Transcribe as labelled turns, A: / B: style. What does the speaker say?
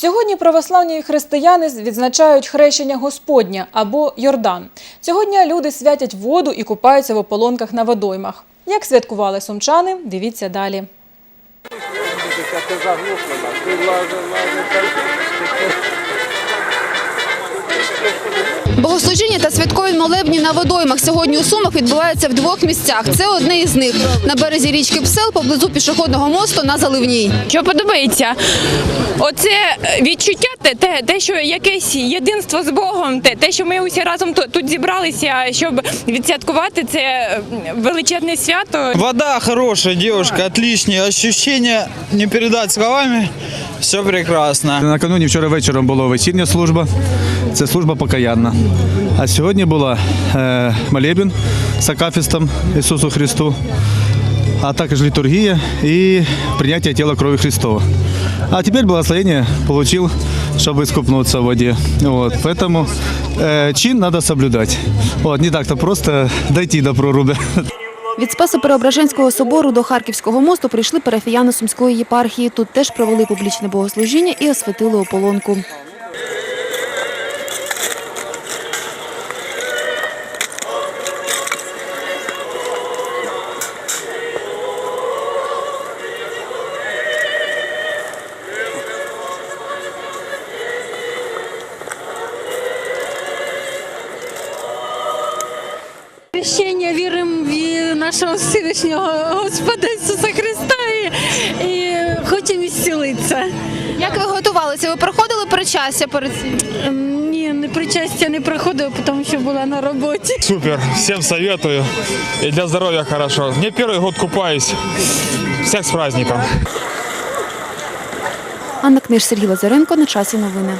A: Сьогодні православні християни відзначають хрещення Господня або Йордан. Цього дня люди святять воду і купаються в ополонках на водоймах. Як святкували сумчани, дивіться далі.
B: Богослужіння та святкові молебні на водоймах сьогодні у Сумах відбуваються в двох місцях. Це одне із них на березі річки Псел поблизу пішохідного мосту на Заливній.
C: Що подобається? Оце відчуття, те, те, те, що якесь єдинство з Богом, те, те, що ми усі разом тут, тут зібралися, щоб відсвяткувати це е, величезне свято.
D: Вода хорошая, девушка, отличные ощущения, не передать словами. Все прекрасно.
E: Накануні вчора вечором була вечірня служба Це служба покаянна. А сьогодні була е, молебен з акафістом Ісусу Христу, а також літургія і прийняття тіла крові Христова. А тепер благословение получил, чтобы искупнуться в воде. Вот, поэтому э, чин надо соблюдать. Вот, не так-то просто дойти до проруби.
B: Від Спасо-Преображенського собору до Харківського мосту прийшли парафіяни Сумської єпархії. Тут теж провели публічне богослужіння і освятили ополонку.
F: Хрещення віримо в нашого Всевишнього Господа Ісуса Христа і, і хочемо зцілитися.
B: Як ви готувалися? Ви проходили причастя перед цим?
F: Ем, Ні, не причастя не проходила, тому що була на роботі.
G: Супер, всем советую. И для здоровья хорошо. Не первый год купаюсь. Всех с праздником.
B: Анна Книж, Сергій Лазаренко. На часі новини.